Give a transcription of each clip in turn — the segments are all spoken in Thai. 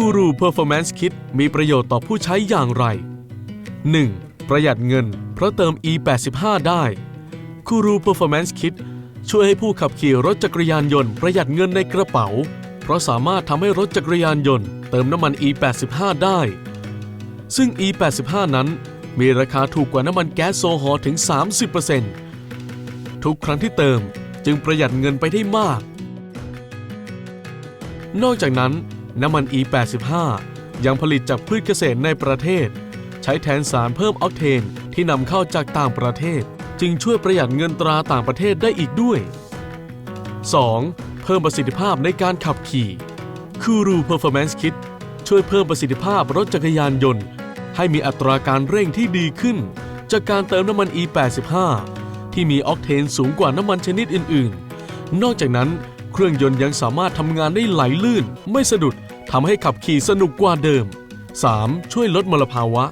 คูรู Performance Kit มีประโยชน์ต่อผู้ใช้อย่างไร 1. ประหยัดเงิน เพราะเติม E85 ได้คูรู Performance Kit ช่วยให้ผู้ขับขี่รถจักรยานยนต์ประหยัดเงินในกระเป๋า เพราะสามารถทำให้รถจักรยานยนต์เติมน้ำมัน E85 ได้ ซึ่ง E85 นั้นมีราคาถูกกว่าน้ำมันแก๊สโซฮอล์ถึง 30%ทุกครั้งที่เติมจึงประหยัดเงินไปได้มาก นอกจากนั้น น้ำมัน E85 ยังผลิตจากพืชเกษตรในประเทศ ใช้แทนสารเพิ่มออกเทนที่นำเข้าจากต่างประเทศ จึงช่วยประหยัดเงินตราต่างประเทศได้อีกด้วย 2. เพิ่มประสิทธิภาพในการขับขี่คูรู Performance Kit ช่วยเพิ่มประสิทธิภาพรถจักรยานยนต์ ให้มีอัตราการเร่งที่ดีขึ้น จากการเติมน้ำมัน E85 ที่มีออกเทนสูงกว่าน้ำมันชนิดอื่น ๆ นอกจากนั้น เครื่องยนต์ยังสามารถทำงานได้ไหลลื่น ไม่สะดุดทำให้ขับขี่สนุกกว่าเดิม 3. ช่วยลดมลภาวะ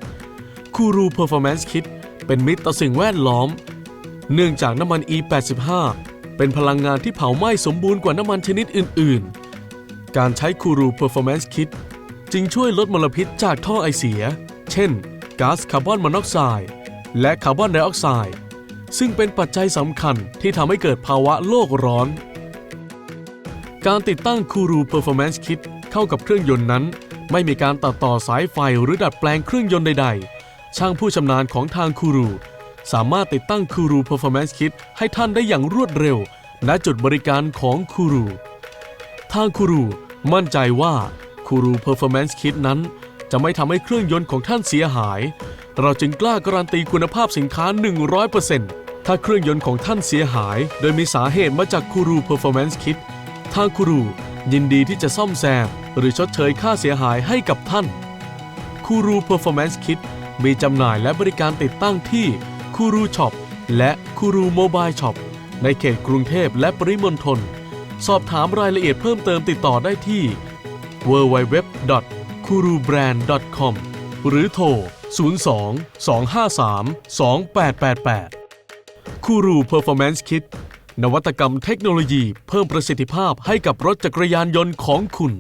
คูรู Performance Kit เป็นมิตรต่อสิ่งแวดล้อม เนื่องจากน้ำมัน E85 เป็นพลังงานที่เผาไหม้สมบูรณ์กว่าน้ำมันชนิดอื่น ๆ การใช้คูรู Performance Kit จึงช่วยลดมลพิษจากท่อไอเสีย เช่นก๊าซคาร์บอนมอนอกไซด์และคาร์บอนไดออกไซด์ซึ่งเป็นปัจจัยสำคัญที่ทำให้เกิดภาวะโลกร้อน การติดตั้งคูรู Performance Kit เข้ากับเครื่องยนต์นั้น ไม่มีการตัดต่อสายไฟหรือดัดแปลงเครื่องยนต์ใด ๆ ช่างผู้ชำนาญของทางคูรูสามารถติดตั้งคูรู Performance Kit ให้ท่านได้อย่างรวดเร็ว ณจุดบริการของคูรูทางคูรูมั่นใจว่าคูรู Performance Kit นั้น จะไม่ทำให้เครื่องยนต์ของท่านเสียหาย เราจึงกล้าการันตีคุณภาพสินค้า 100%ถ้าเครื่องยนต์ของท่านเสียหาย โดยมีสาเหตุมาจากคูรู Performance Kit ทางคูรูยินดีที่จะซ่อมแซม หรือชดเชยค่าเสียหายให้กับท่านคูรู Performance Kit มีจำหน่ายและบริการติดตั้งที่คูรูช็อปและคูรูโมบายช็อปในเขตกรุงเทพและปริมณฑลสอบถามรายละเอียดเพิ่มเติมติดต่อได้ที่ www.kurubrand.com หรือโทร 02 253 2888คูรู Performance Kit นวัตกรรมเทคโนโลยีเพิ่มประสิทธิภาพให้กับรถจักรยานยนต์ของคุณ